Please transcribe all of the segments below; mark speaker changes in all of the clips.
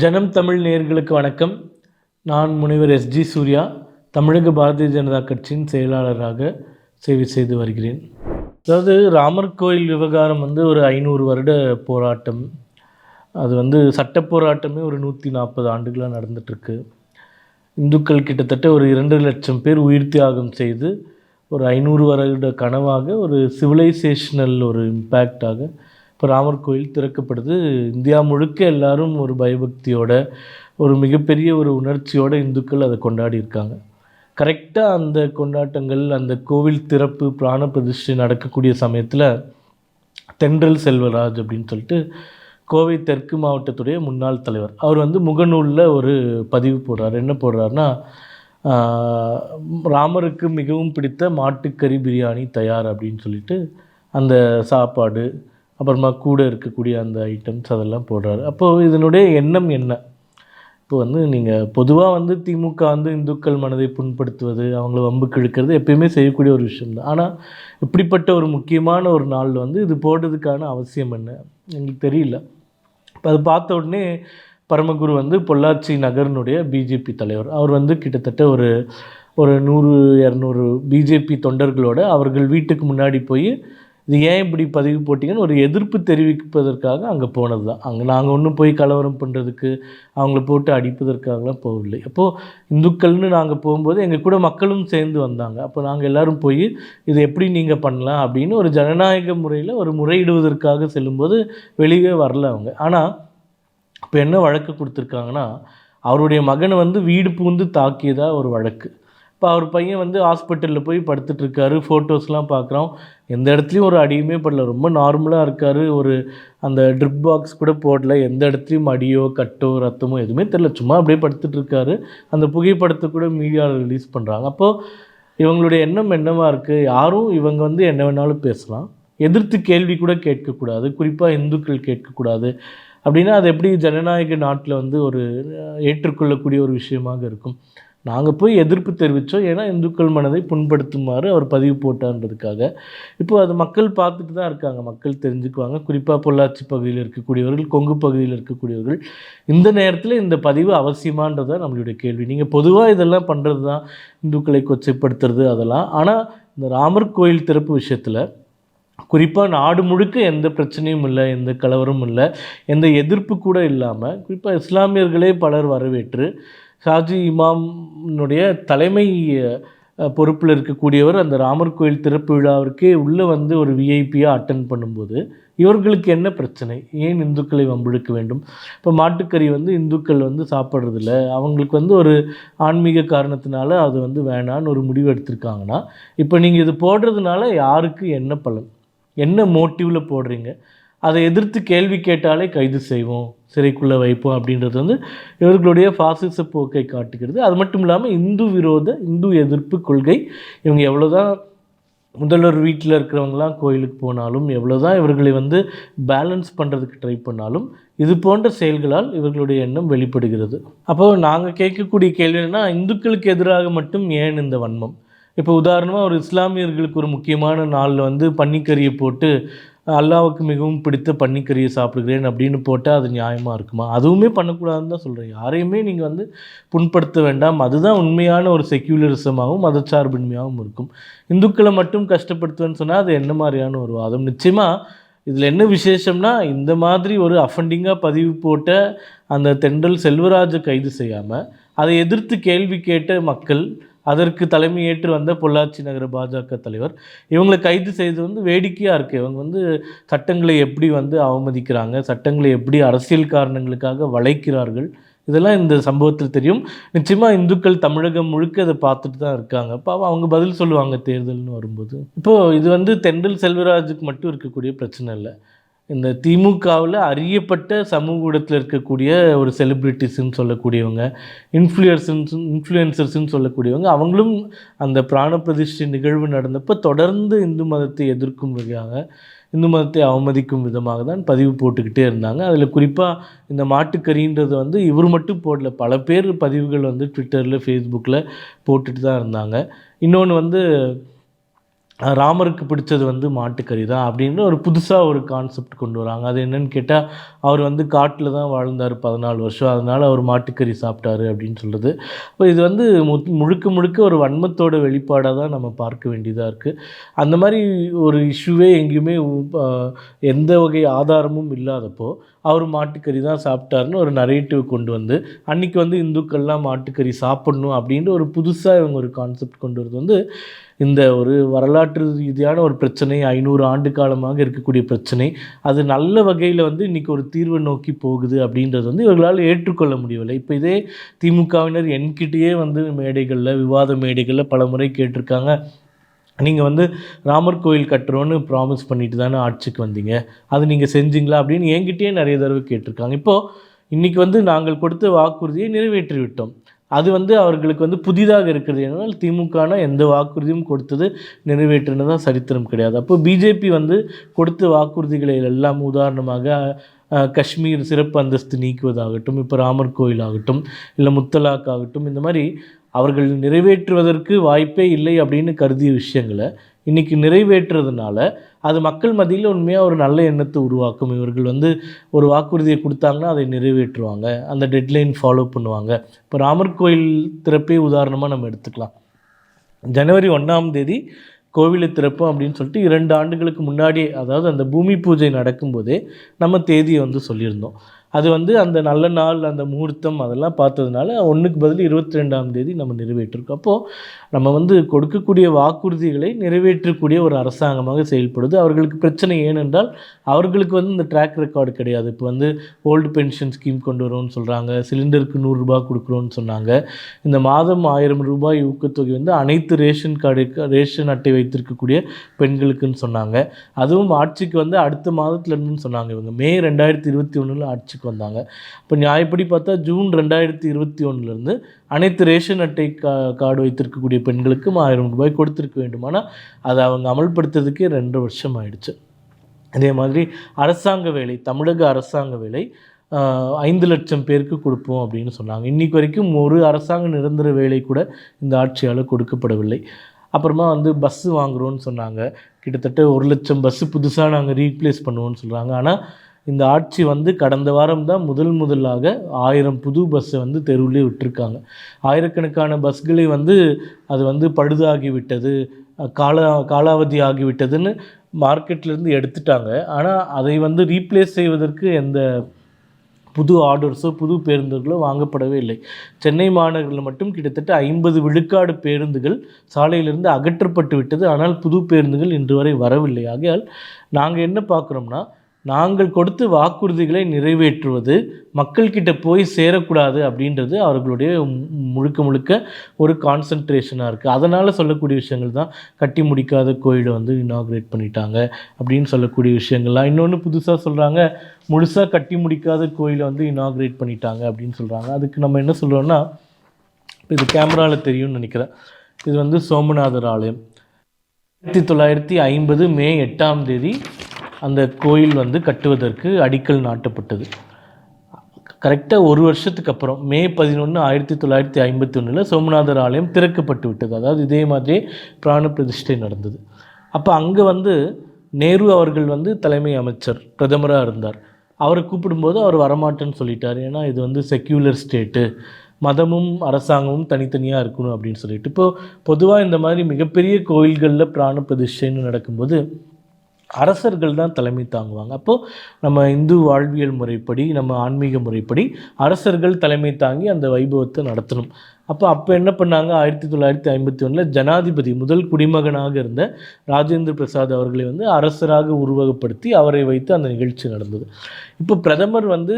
Speaker 1: ஜனம் தமிழ் நேர்களுக்கு வணக்கம். நான் முனைவர் எஸ்ஜி சூர்யா தமிழக பாரதிய ஜனதா கட்சியின் செயலாளராக சேவை செய்து வருகிறேன். அதாவது ராமர் கோயில் விவகாரம் வந்து ஒரு ஐநூறு வருட போராட்டம். அது வந்து சட்ட போராட்டமே ஒரு நூற்றி நாற்பது ஆண்டுகளாக நடந்துட்டுருக்கு. இந்துக்கள் கிட்டத்தட்ட ஒரு இரண்டு லட்சம் பேர் உயிர் தியாகம் செய்து ஒரு ஐநூறு வருட கனவாக ஒரு சிவிலைசேஷனல் ஒரு இம்பேக்டாக இப்போ ராமர் கோயில் திறக்கப்படுது. இந்தியா முழுக்க எல்லாரும் ஒரு பயபக்தியோட ஒரு மிகப்பெரிய ஒரு உணர்ச்சியோட இந்துக்கள் அதை கொண்டாடி இருக்காங்க. கரெக்டாக அந்த கொண்டாட்டங்கள் அந்த கோவில் திறப்பு பிராண பிரதிஷ்டை நடக்கக்கூடிய சமயத்தில் தென்றல் செல்வராஜ் அப்படின்னு சொல்லிட்டு கோவை தெற்கு மாவட்டத்துடைய முன்னாள் தலைவர். அவர் வந்து முகநூலில் ஒரு பதிவு போடுறார். என்ன போடுறாருன்னா ராமருக்கு மிகவும் பிடித்த மாட்டுக்கறி பிரியாணி தயார் அப்படின்னு சொல்லிட்டு அந்த சாப்பாடு அப்புறமா கூட இருக்கக்கூடிய அந்த ஐட்டம்ஸ் அதெல்லாம் போடுறாரு. அப்போது இதனுடைய எண்ணம் என்ன? இப்போ வந்து நீங்கள் பொதுவாக வந்து திமுக வந்து இந்துக்கள் மனதை புண்படுத்துவது அவங்கள வம்புக்கு இழுக்கிறது எப்பயுமே செய்யக்கூடிய ஒரு விஷயம்தான். ஆனால் இப்படிப்பட்ட ஒரு முக்கியமான ஒரு நாளில் வந்து இது போடுறதுக்கான அவசியம் என்ன? எங்களுக்கு தெரியல. இப்போ அது பார்த்த உடனே பரமகுரு வந்து பொள்ளாச்சி நகரனுடைய பிஜேபி தலைவர். அவர் வந்து கிட்டத்தட்ட ஒரு ஒரு நூறு இரநூறு பிஜேபி தொண்டர்களோடு அவர்கள் வீட்டுக்கு முன்னாடி போய் இது ஏன் இப்படி பதிவு போட்டிங்கன்னு ஒரு எதிர்ப்பு தெரிவிப்பதற்காக அங்கே போனது தான் அங்கே நாங்கள் ஒன்றும் போய் கலவரம் பண்ணுறதுக்கு அவங்கள போட்டு அடிப்பதற்காகலாம் போகவில்லை. அப்போது இந்துக்கள்னு நாங்கள் போகும்போது எங்கள் கூட மக்களும் சேர்ந்து வந்தாங்க. அப்போ நாங்கள் எல்லோரும் போய் இது எப்படி நீங்கள் பண்ணலாம் அப்படின்னு ஒரு ஜனநாயக முறையில் ஒரு முறையிடுவதற்காக செல்லும்போது வெளியே வரல அவங்க. ஆனால் இப்போ என்ன வழக்கு கொடுத்துருக்காங்கன்னா அவருடைய மகனை வந்து வீடு பூந்து தாக்கியதாக ஒரு வழக்கு. இப்போ அவர் பையன் வந்து ஹாஸ்பிட்டலில் போய் படுத்துட்ருக்காரு ஃபோட்டோஸ்லாம் பார்க்குறோம் எந்த இடத்துலையும் ஒரு அடியுமே படல. ரொம்ப நார்மலாக இருக்கார். ஒரு அந்த ட்ரிப் பாக்ஸ் கூட போடல. எந்த இடத்துலையும் அடியோ கட்டோ ரத்தமோ எதுவுமே தெரில சும்மா அப்படியே படுத்துட்ருக்காரு அந்த புகைப்படத்தை கூட மீடியாவில் ரிலீஸ் பண்ணுறாங்க அப்போது இவங்களுடைய எண்ணம் என்னவாக இருக்குது யாரும் இவங்க வந்து என்ன வேணாலும் பேசலாம். எதிர்த்து கேள்வி கூட கேட்கக்கூடாது. குறிப்பாக இந்துக்கள் கேட்கக்கூடாது. அப்படின்னா அது எப்படி ஜனநாயக நாட்டில் வந்து ஒரு ஏற்றுக்கொள்ளக்கூடிய ஒரு விஷயமாக இருக்கும். நாங்கள் போய் எதிர்ப்பு தெரிவித்தோம் ஏன்னா இந்துக்கள் மனதை புண்படுத்துமாறு அவர் பதிவு போட்டான்றதுக்காக இப்போ அது மக்கள் பார்த்துட்டு தான் இருக்காங்க. மக்கள் தெரிஞ்சுக்குவாங்க. குறிப்பாக பொள்ளாச்சி பகுதியில் இருக்கக்கூடியவர்கள் கொங்கு பகுதியில் இருக்கக்கூடியவர்கள் இந்த நேரத்தில் இந்த பதிவு அவசியமான்றதான் நம்மளுடைய கேள்வி. நீங்கள் பொதுவாக இதெல்லாம் பண்ணுறது தான் இந்துக்களை கொச்சைப்படுத்துறது அதெல்லாம். ஆனால் இந்த ராமர் கோயில் திறப்பு விஷயத்தில் குறிப்பாக நாடு முழுக்க எந்த பிரச்சனையும் இல்லை எந்த கலவரமும் இல்லை எந்த எதிர்ப்பு கூட இல்லாமல் குறிப்பாக இஸ்லாமியர்களே பலர் வரவேற்று ஷாஜி இமாம்னுடைய தலைமை பொறுப்பில் இருக்கக்கூடியவர் அந்த ராமர் கோயில் திறப்பு விழாவிற்கே உள்ளே வந்து ஒரு விஐபியாக அட்டன் பண்ணும்போது இவர்களுக்கு என்ன பிரச்சனை? ஏன் இந்துக்களை வம்பிழுக்க வேண்டும்? இப்போ மாட்டுக்கறி வந்து இந்துக்கள் வந்து சாப்பிட்றதில்ல. அவங்களுக்கு வந்து ஒரு ஆன்மீக காரணத்தினால அது வந்து வேணான்னு ஒரு முடிவு எடுத்திருக்காங்கன்னா இப்போ நீங்கள் இது போடுறதுனால யாருக்கு என்ன பலன்? என்ன மோட்டிவில் போடுறீங்க? அதை எதிர்த்து கேள்வி கேட்டாலே கைது செய்வோம் சிறைக்குள்ளே வைப்போம் அப்படின்றது வந்து இவர்களுடைய பாசிச போக்கை காட்டுகிறது. அது மட்டும் இல்லாமல் இந்து விரோத இந்து எதிர்ப்பு கொள்கை இவங்க எவ்வளோதான் முதல்வர் வீட்டில் இருக்கிறவங்களாம் கோயிலுக்கு போனாலும் எவ்வளோதான் இவர்களை வந்து பேலன்ஸ் பண்ணுறதுக்கு ட்ரை பண்ணாலும் இது போன்ற செயல்களால் இவர்களுடைய எண்ணம் வெளிப்படுகிறது. அப்போ நாங்கள் கேட்கக்கூடிய கேள்வி என்னென்னா இந்துக்களுக்கு எதிராக மட்டும் ஏன் இந்த வன்மம்? இப்போ உதாரணமாக ஒரு இஸ்லாமியர்களுக்கு ஒரு முக்கியமான நாளில் வந்து பன்னிக்கறியை போட்டு அல்லாவுக்கு மிகவும் பிடித்த பன்னிக்கறியை சாப்பிடுகிறேன் அப்படின்னு போட்டால் அது நியாயமாக இருக்குமா? அதுவுமே பண்ணக்கூடாதுன்னு தான் சொல்கிறேன் யாரையுமே நீங்கள் வந்து புண்படுத்த வேண்டாம். அதுதான் உண்மையான ஒரு செக்யூலரிசமாகவும் மதச்சார்பின்மையாகவும் இருக்கும். இந்துக்களை மட்டும் கஷ்டப்படுத்துவேன்னு சொன்னால் அது என்ன மாதிரியான ஒரு வாதம்? நிச்சயமாக இதில் என்ன விசேஷம்னா இந்த மாதிரி ஒரு அஃபண்டிங்காக பதிவு போட்ட அந்த தென்றல் செல்வராஜை கைது செய்யாமல் அதை எதிர்த்து கேள்வி கேட்ட மக்கள் அதற்கு தலைமையேற்று வந்த பொள்ளாச்சி நகர பாஜக தலைவர் இவங்களை கைது செய்தது வந்து வேடிக்கையாக இருக்குது இவங்க வந்து சட்டங்களை எப்படி வந்து அவமதிக்கிறாங்க சட்டங்களை எப்படி அரசியல் காரணங்களுக்காக வளைக்கிறார்கள் இதெல்லாம் இந்த சம்பவத்தில் தெரியும். நிச்சயமாக இந்துக்கள் தமிழகம் முழுக்க அதை பார்த்துட்டு தான் இருக்காங்க. அப்போ அவங்க பதில் சொல்லுவாங்க தேர்தல்னு வரும்போது. இப்போது இது வந்து தென்றல் செல்வராஜுக்கு மட்டும் இருக்கக்கூடிய பிரச்சனை இல்லை. இந்த திமுகவில் அறியப்பட்ட சமூக ஊடகத்தில் இருக்கக்கூடிய ஒரு செலிப்ரிட்டிஸ்ன்னு சொல்லக்கூடியவங்க இன்ஃப்ளூயர்ஸன்ஸ் இன்ஃப்ளூயன்சர்ஸ்ன்னு சொல்லக்கூடியவங்க அவங்களும் அந்த பிராண பிரதிஷ்டை நிகழ்வு நடந்தப்போ தொடர்ந்து இந்து மதத்தை எதிர்க்கும் வகையாக இந்து மதத்தை அவமதிக்கும் விதமாக தான் பதிவு போட்டுக்கிட்டே இருந்தாங்க. அதில் குறிப்பாக இந்த மாட்டுக்கறின்றது வந்து இவர் மட்டும் போடல பல பேர் பதிவுகள் வந்து ட்விட்டரில் ஃபேஸ்புக்கில் போட்டுட்டு தான் இருந்தாங்க. இன்னொன்று வந்து ராமருக்கு பிடிச்சது வந்து மாட்டுக்கறி தான் அப்படின்னு ஒரு புதுசாக ஒரு கான்செப்ட் கொண்டு வராங்க. அது என்னன்னு கேட்டால் அவர் வந்து காட்டில் தான் வாழ்ந்தார் பதினாலு வருஷம். அதனால் அவர் மாட்டுக்கறி சாப்பிட்டாரு அப்படின்னு சொல்கிறது இப்போ இது வந்து மு- முழுக்க முழுக்க ஒரு வன்மத்தோட வெளிப்பாடாக தான் நம்ம பார்க்க வேண்டியதாக இருக்குது அந்த மாதிரி ஒரு இஷ்யூவே எங்கேயுமே எந்த வகை ஆதாரமும் இல்லாதப்போ அவர் மாட்டுக்கறி தான் சாப்பிட்டாருன்னு ஒரு நரேட்டிவ் கொண்டு வந்து அன்றைக்கி வந்து இந்துக்கள்லாம் மாட்டுக்கறி சாப்பிட்ணும் அப்படின்ற ஒரு புதுசாக இவங்க ஒரு கான்செப்ட் கொண்டு வரது வந்து இந்த ஒரு வரலாற்று ரீதியான ஒரு பிரச்சனை ஐநூறு ஆண்டு காலமாக இருக்கக்கூடிய பிரச்சனை அது நல்ல வகையில் வந்து இன்றைக்கி ஒரு தீர்வை நோக்கி போகுது அப்படின்றது வந்து இவர்களால் ஏற்றுக்கொள்ள முடியவில்லை. இப்போ இதே திமுகவினர் என்கிட்டயே வந்து மேடைகளில் விவாத மேடைகளில் பல முறை கேட்டிருக்காங்க. நீங்கள் வந்து ராமர் கோயில் கட்டுறோன்னு ப்ராமிஸ் பண்ணிட்டு தானே ஆட்சிக்கு வந்தீங்க. அது நீங்கள் செஞ்சீங்களா அப்படின்னு என்கிட்டயே நிறைய தடவை கேட்டிருக்காங்க. இப்போது இன்றைக்கி வந்து நாங்கள் கொடுத்த வாக்குறுதியை நிறைவேற்றி விட்டோம் அது வந்து அவர்களுக்கு வந்து புதிதாக இருக்கிறது ஏன்னால் திமுகனா எந்த வாக்குறுதியும் கொடுத்தது நிறைவேற்றினதான் சரித்திரம் கிடையாது. அப்போ பிஜேபி வந்து கொடுத்த வாக்குறுதிகளை எல்லாம் உதாரணமாக காஷ்மீர் சிறப்பு அந்தஸ்து நீக்குவதாகட்டும் இப்போ ராமர் கோயில் ஆகட்டும் இல்லை முத்தலாக் ஆகட்டும் இந்த மாதிரி அவர்கள் நிறைவேற்றுவதற்கு வாய்ப்பே இல்லை அப்படின்னு கருதிய விஷயங்களை இன்றைக்கி நிறைவேற்றுறதுனால அது மக்கள் மத்தியில் உண்மையாக ஒரு நல்ல எண்ணத்தை உருவாக்கும். இவர்கள் வந்து ஒரு வாக்குறுதியை கொடுத்தாங்கன்னா அதை நிறைவேற்றுவாங்க. அந்த டெட்லைன் ஃபாலோ பண்ணுவாங்க. இப்போ ராமர் கோயில் திறப்பே உதாரணமாக நம்ம எடுத்துக்கலாம். ஜனவரி ஒன்றாம் தேதி கோவிலை திறப்போம் அப்படின்னு சொல்லிட்டு இரண்டு ஆண்டுகளுக்கு முன்னாடியே அதாவது அந்த பூமி பூஜை நடக்கும்போதே நம்ம தேதியை வந்து சொல்லியிருந்தோம். அது வந்து அந்த நல்ல நாள் அந்த முகூர்த்தம் அதெல்லாம் பார்த்ததுனால ஒன்றுக்கு பதில் இருபத்தி ரெண்டாம் தேதி நம்ம நிறைவேற்றிருக்கோம். அப்போது நம்ம வந்து கொடுக்கக்கூடிய வாக்குறுதிகளை நிறைவேற்றக்கூடிய ஒரு அரசாங்கமாக செயல்படுது. அவர்களுக்கு பிரச்சனை ஏனென்றால் அவர்களுக்கு வந்து இந்த ட்ராக் ரெக்கார்டு கிடையாது. இப்போ வந்து ஓல்டு பென்ஷன் ஸ்கீம் கொண்டு வரோம்னு சொல்கிறாங்க சிலிண்டருக்கு நூறுரூபா கொடுக்குறோன்னு சொன்னாங்க. இந்த மாதம் ஆயிரம் ரூபாய் ஊக்கத்தொகை வந்து அனைத்து ரேஷன் கார்டு ரேஷன் அட்டை வைத்திருக்கக்கூடிய பெண்களுக்குன்னு சொன்னாங்க. அதுவும் ஆட்சிக்கு வந்து அடுத்த மாதத்துலேருந்துன்னு சொன்னாங்க இவங்க. மே ரெண்டாயிரத்தி இருபத்தி ஒன்றில் ஆட்சிக்கு வந்தாங்க. இப்போ நியாயப்படி பார்த்தா ஜூன் ரெண்டாயிரத்தி இருபத்தி ஒன்றுலேருந்து அனைத்து ரேஷன் அட்டை கா கார்டு வைத்திருக்கக்கூடிய பெண்களுக்கும் ஆயிரம் ரூபாய் கொடுத்துருக்க வேண்டுமானால் அதை அவங்க அமல்படுத்துறதுக்கே ரெண்டு வருஷம் ஆயிடுச்சு. அதே மாதிரி அரசாங்க வேலை தமிழக அரசாங்க வேலை ஐந்து லட்சம் பேருக்கு கொடுப்போம் அப்படின்னு சொன்னாங்க. இன்றைக்கு வரைக்கும் ஒரு அரசாங்க நிரந்தர வேலை கூட இந்த ஆட்சியால் கொடுக்கப்படவில்லை. அப்புறமா வந்து பஸ்ஸு வாங்குகிறோன்னு சொன்னாங்க. கிட்டத்தட்ட ஒரு லட்சம் பஸ்ஸு புதுசாக நாங்கள் ரீப்ளேஸ் பண்ணுவோம்னு சொல்கிறாங்க ஆனால் இந்த ஆட்சி வந்து கடந்த வாரம் தான் முதல் முதலாக ஆயிரம் புது பஸ்ஸை வந்து தெருவிலே விட்டுருக்காங்க. ஆயிரக்கணக்கான பஸ்களை வந்து அது வந்து பழுதாகி விட்டது கால காலாவதி ஆகிவிட்டதுன்னு மார்க்கெட்லேருந்து எடுத்துட்டாங்க. ஆனால் அதை வந்து ரீப்ளேஸ் செய்வதற்கு எந்த புது ஆர்டர்ஸோ புது பேருந்துகளோ வாங்கப்படவே இல்லை. சென்னை மாநகரில் மட்டும் கிட்டத்தட்ட ஐம்பது விழுக்காடு பேருந்துகள் சாலையிலிருந்து அகற்றப்பட்டு விட்டது. ஆனால் புது பேருந்துகள் இன்று வரை வரவில்லை. ஆகையால் நாங்கள் என்ன பார்க்குறோம்னா நாங்கள் கொடுத்து வாக்குறுதிகளை நிறைவேற்றுவது மக்கள்கிட்ட போய் சேரக்கூடாது அப்படின்றது அவர்களுடைய முழுக்க முழுக்க ஒரு கான்சன்ட்ரேஷனாக இருக்குது அதனால் சொல்லக்கூடிய விஷயங்கள் தான் கட்டி முடிக்காத கோயிலை வந்து இனாக்ரேட் பண்ணிட்டாங்க அப்படின்னு சொல்லக்கூடிய விஷயங்கள்லாம். இன்னொன்று புதுசாக சொல்கிறாங்க முழுசாக கட்டி முடிக்காத கோயிலை வந்து இனாக்ரேட் பண்ணிட்டாங்க அப்படின்னு சொல்கிறாங்க அதுக்கு நம்ம என்ன சொல்கிறோன்னா இது கேமராவில் தெரியும்னு நினைக்கிறேன். இது வந்து சோமநாதர் ஆலயம். ஆயிரத்தி தொள்ளாயிரத்தி ஐம்பது மே எட்டாம் தேதி அந்த கோயில் வந்து கட்டுவதற்கு அடிக்கல் நாட்டப்பட்டது. கரெக்டாக ஒரு வருஷத்துக்கு அப்புறம் மே பதினொன்று ஆயிரத்தி தொள்ளாயிரத்தி ஐம்பத்தி ஒன்றில் சோமநாதர் ஆலயம் திறக்கப்பட்டு விட்டது. அதாவது இதே மாதிரி பிராண பிரதிஷ்டை நடந்தது. அப்போ அங்கே வந்து நேரு அவர்கள் வந்து தலைமை அமைச்சர் பிரதமராக இருந்தார். அவரை கூப்பிடும்போது அவர் வரமாட்டேன்னு சொல்லிட்டார். ஏன்னா இது வந்து செக்யூலர் ஸ்டேட்டு மதமும் அரசாங்கமும் தனித்தனியாக இருக்கணும் அப்படின்னு சொல்லிட்டு. இப்போது பொதுவாக இந்த மாதிரி மிகப்பெரிய கோயில்களில் பிராண பிரதிஷ்டைன்னு நடக்கும்போது அரசர்கள் தான் தலைமை தாங்குவாங்க. அப்போது நம்ம இந்து வாழ்வியல் முறைப்படி நம்ம ஆன்மீக முறைப்படி அரசர்கள் தலைமை தாங்கி அந்த வைபவத்தை நடத்தணும். அப்போ அப்போ என்ன பண்ணாங்க? ஆயிரத்தி தொள்ளாயிரத்தி ஐம்பத்தி ஒன்றில் ஜனாதிபதி முதல் குடிமகனாக இருந்த ராஜேந்திர பிரசாத் அவர்களை வந்து அரசராக உருவகப்படுத்தி அவரை வைத்து அந்த நிகழ்ச்சி நடந்தது. இப்போ பிரதமர் வந்து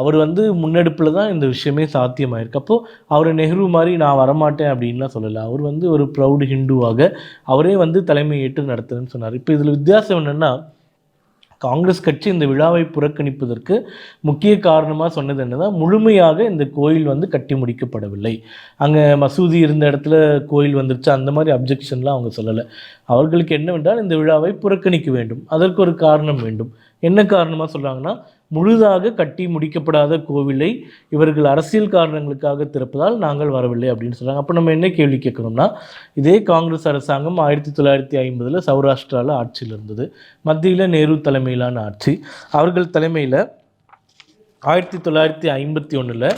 Speaker 1: அவர் வந்து முன்னெடுப்பில் தான் இந்த விஷயமே சாத்தியமாயிருக்கு. அப்போது அவர் நெஹ்ரு மாதிரி நான் வரமாட்டேன் அப்படின்லாம் சொல்லலை. அவர் வந்து ஒரு ப்ரௌடு ஹிந்துவாக அவரே வந்து தலைமை ஏற்று நடத்துறேன்னு சொன்னார். இப்போ இதில் வித்தியாசம் என்னென்னா காங்கிரஸ் கட்சி இந்த விழாவை புறக்கணிப்பதற்கு முக்கிய காரணமாக சொன்னது என்னன்னா முழுமையாக இந்த கோயில் வந்து கட்டி முடிக்கப்படவில்லை. அங்கே மசூதி இருந்த இடத்துல கோயில் வந்துருச்சு அந்த மாதிரி அப்ஜெக்ஷன்லாம் அவங்க சொல்லலை. அவர்களுக்கு என்னவென்றால் இந்த விழாவை புறக்கணிக்க வேண்டும். அதற்கு ஒரு காரணம் வேண்டும். என்ன காரணமாக சொல்கிறாங்கன்னா முழுதாக கட்டி முடிக்கப்படாத கோவிலை இவர்கள் அரசியல் காரணங்களுக்காக திறப்பதால் நாங்கள் வரவில்லை அப்படின்னு சொல்கிறாங்க அப்போ நம்ம என்ன கேள்வி கேட்கணும்னா இதே காங்கிரஸ் அரசாங்கம் ஆயிரத்தி தொள்ளாயிரத்தி ஐம்பதில் சௌராஷ்டிராவில் ஆட்சியில் இருந்தது. மத்தியில் நேரு தலைமையிலான ஆட்சி. அவர்கள் தலைமையில் ஆயிரத்தி தொள்ளாயிரத்தி ஐம்பத்தி ஒன்றில்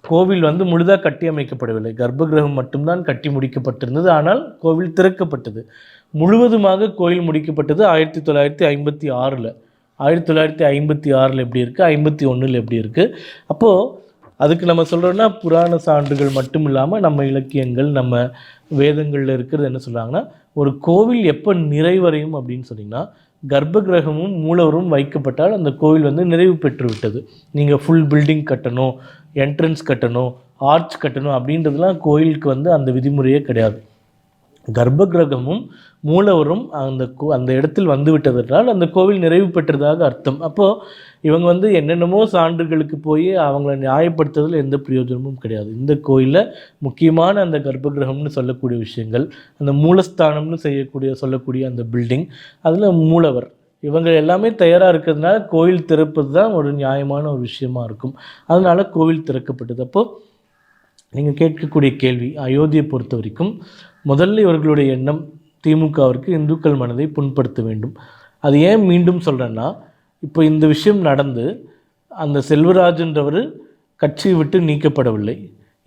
Speaker 1: கோவில் வந்து முழுதாக கட்டி அமைக்கப்படவில்லை. கர்ப்பகிரகம் மட்டும்தான் கட்டி முடிக்கப்பட்டிருந்தது. ஆனால் கோவில் திறக்கப்பட்டது. முழுவதுமாக கோயில் முடிக்கப்பட்டது ஆயிரத்தி தொள்ளாயிரத்தி ஐம்பத்தி ஆறில். ஆயிரத்தி தொள்ளாயிரத்தி ஐம்பத்தி ஆறில் எப்படி இருக்குது ஐம்பத்தி ஒன்றில் எப்படி இருக்குது அப்போது அதுக்கு நம்ம சொல்கிறோன்னா புராண சான்றுகள் மட்டும் இல்லாமல் நம்ம இலக்கியங்கள் நம்ம வேதங்களில் இருக்கிறது என்ன சொல்கிறாங்கன்னா ஒரு கோவில் எப்போ நிறைவடையும் அப்படின்னு சொன்னீங்கன்னா கர்ப்பகிரகமும் மூலவரும் வைக்கப்பட்டால் அந்த கோவில் வந்து நிறைவு பெற்று விட்டது. நீங்கள் ஃபுல் பில்டிங் கட்டணும் என்ட்ரன்ஸ் கட்டணும் ஆர்ச் கட்டணும் அப்படின்றதுலாம் கோயிலுக்கு வந்து அந்த விதிமுறையே கிடையாது. கர்ப்ப கிரகமும் மூலவரும் அந்த கோ அந்த இடத்தில் வந்து விட்டதென்றால் அந்த கோவில் நிறைவு பெற்றதாக அர்த்தம். அப்போது இவங்க வந்து என்னென்னமோ சான்றுகளுக்கு போய் அவங்கள நியாயப்படுத்துறதுல எந்த பிரயோஜனமும் கிடையாது. இந்த கோயிலில் முக்கியமான அந்த கர்ப்பகிரகம்னு சொல்லக்கூடிய விஷயங்கள் அந்த மூலஸ்தானம்னு செய்யக்கூடிய சொல்லக்கூடிய அந்த பில்டிங் அதில் மூலவர். இவங்க எல்லாமே தயாராக இருக்கிறதுனால கோயில் திறப்பது தான் ஒரு நியாயமான ஒரு விஷயமா இருக்கும். அதனால் கோவில் திறக்கப்பட்டது. அப்போது நீங்கள் கேட்கக்கூடிய கேள்வி அயோத்தியை பொறுத்த வரைக்கும் முதல்ல இவர்களுடைய எண்ணம் திமுகவிற்கு இந்துக்கள் மனதை புண்படுத்த வேண்டும். அது ஏன் மீண்டும் சொல்கிறேன்னா இப்போ இந்த விஷயம் நடந்து அந்த செல்வராஜன்றவர் கட்சியை விட்டு நீக்கப்படவில்லை.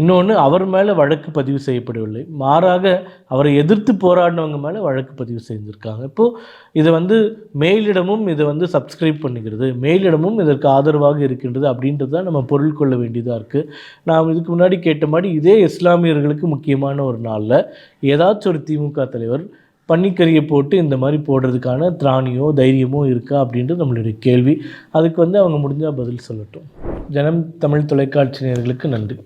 Speaker 1: இன்னொன்று அவர் மேலே வழக்கு பதிவு செய்யப்படவில்லை. மாறாக அவரை எதிர்த்து போராடினவங்க மேலே வழக்கு பதிவு செய்திருக்காங்க இப்போது இதை வந்து மேலிடமும் இதை வந்து சப்ஸ்கிரைப் பண்ணுகிறது மேலிடமும் இதற்கு ஆதரவாக இருக்கின்றது அப்படின்றது தான் நம்ம பொருள் கொள்ள வேண்டியதாக இருக்குது நாம் இதுக்கு முன்னாடி கேட்ட மாதிரி இதே இஸ்லாமியர்களுக்கு முக்கியமான ஒரு நாளில் ஏதாச்சும் ஒரு திமுக தலைவர் பன்னிக்கறியை போட்டு இந்த மாதிரி போடுறதுக்கான திராணியோ தைரியமோ இருக்கா அப்படின்றது நம்மளுடைய கேள்வி. அதுக்கு வந்து அவங்க முடிஞ்சால் பதில் சொல்லட்டும். ஜனம் தமிழ் தொலைக்காட்சி நேர்களுக்கு நன்றி.